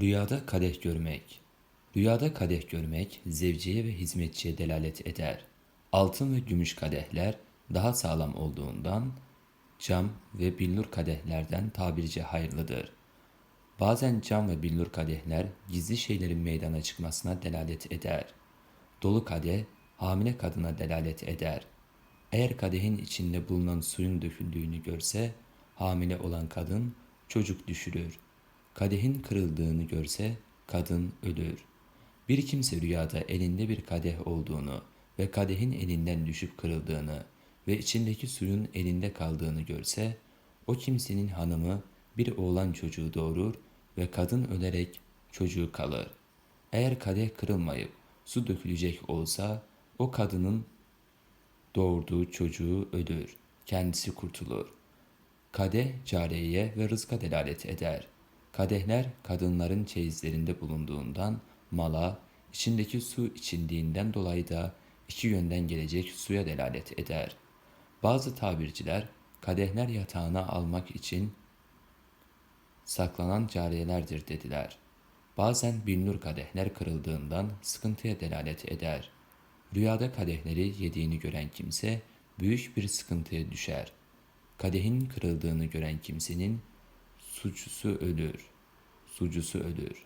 Rüyada kadeh görmek. Rüyada kadeh görmek zevciye ve hizmetçiye delalet eder. Altın ve gümüş kadehler daha sağlam olduğundan cam ve billur kadehlerden tabirce hayırlıdır. Bazen cam ve billur kadehler gizli şeylerin meydana çıkmasına delalet eder. Dolu kadeh hamile kadına delalet eder. Eğer kadehin içinde bulunan suyun döküldüğünü görse hamile olan kadın çocuk düşürür. Kadehin kırıldığını görse kadın ölür. Bir kimse rüyada elinde bir kadeh olduğunu ve kadehin elinden düşüp kırıldığını ve içindeki suyun elinde kaldığını görse o kimsenin hanımı bir oğlan çocuğu doğurur ve kadın ölerek çocuğu kalır. Eğer kadeh kırılmayıp su dökülecek olsa o kadının doğurduğu çocuğu ölür, kendisi kurtulur. Kadeh cariyeye ve rızka delalet eder. Kadehler kadınların çeyizlerinde bulunduğundan mala, içindeki su içildiğinden dolayı da iki yönden gelecek suya delalet eder. Bazı tabirciler kadehler yatağına almak için saklanan cariyelerdir dediler. Bazen billur kadehler kırıldığından sıkıntıya delalet eder. Rüyada kadehleri yediğini gören kimse büyük bir sıkıntıya düşer. Kadehin kırıldığını gören kimsenin suçusu ölür. Sucusu ölür.